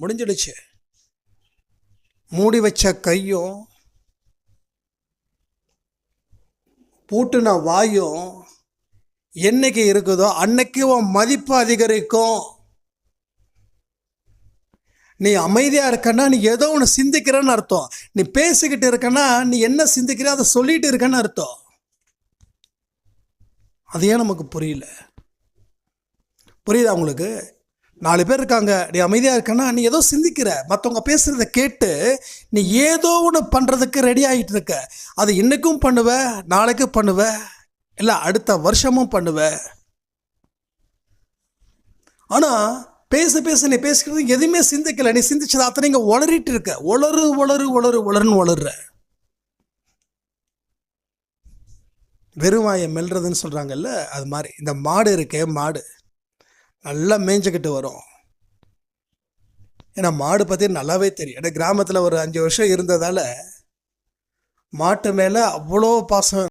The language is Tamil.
முடிஞ்சிடுச்சு. மூடி வச்ச கையும் பூட்டின வாயும் என்னைக்கு இருக்குதோ அன்னைக்கு உன் மதிப்பு அதிகரிக்கும். நீ அமைதியாக இருக்கன்னா நீ ஏதோ ஒன்று சிந்திக்கிறன்னு அர்த்தம். நீ பேசிக்கிட்டு இருக்கன்னா நீ என்ன சிந்திக்கிற அதை சொல்லிட்டு இருக்கன்னு அர்த்தம். அது ஏன் நமக்கு புரியல? புரியுதா உங்களுக்கு? நாலு பேர் இருக்காங்க. நீ அமைதியாக இருக்கன்னா நீ ஏதோ சிந்திக்கிற. மற்றவங்க பேசுகிறத கேட்டு நீ ஏதோ ஒன்று பண்ணுறதுக்கு ரெடி ஆகிட்டு இருக்க. அது இன்றைக்கும் பண்ணுவ நாளைக்கும் பண்ணுவ இல்லை அடுத்த வருஷமும் பண்ணுவ. ஆனால் பேச பேச நீ பேசுகிறது எதுவுமே சிந்திக்கலை. நீ சிந்திச்சது அத்தனை இங்கே உளறிட்டு இருக்க. உளறு உளறு உளறு உளறுன்னு வெறும் வெறுவாயை மெல்றதுன்னு சொல்கிறாங்கல்ல அது மாதிரி. இந்த மாடு இருக்கே மாடு. நல்லா மேய்ஞ்சிக்கிட்டு வரும். ஏன்னா மாடு பற்றி நல்லாவே தெரியும். ஏன்னா கிராமத்தில் ஒரு அஞ்சு வருஷம் இருந்ததால் மாட்டு மேலே அவ்வளோ பாசம்